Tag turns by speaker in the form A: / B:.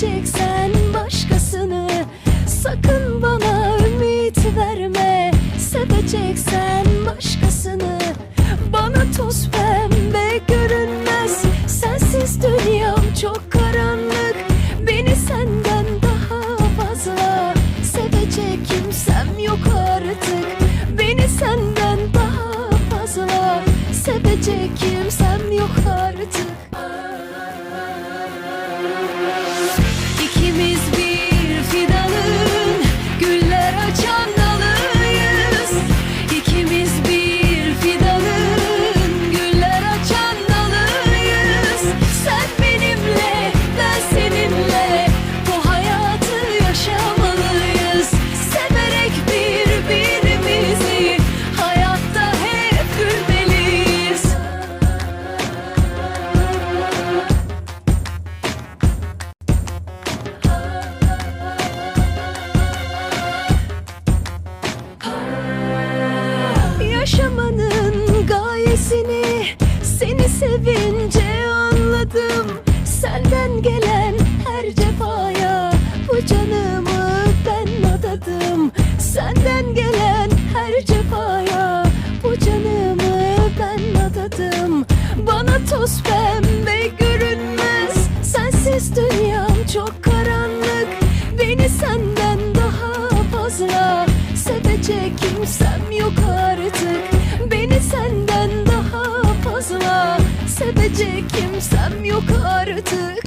A: seveceksen başkasını Sakın bana ümit verme. Seveceksen başkasını Bana toz pembe görünmez. Sensiz dünyam çok karanlık Beni senden daha fazla Sevecek kimsem yok artık. yaşamanın gayesini Seni sevince anladım. Senden gelen her cefaya Bu canımı ben adadım. Senden gelen her cefaya Bu canımı ben adadım. Bana toz pembe görünmez Sensiz dünyam çok karanlık. Beni senden daha fazla Sevecek kimsem yok artık artık. Beni senden daha fazla Sevecek kimsem yok artık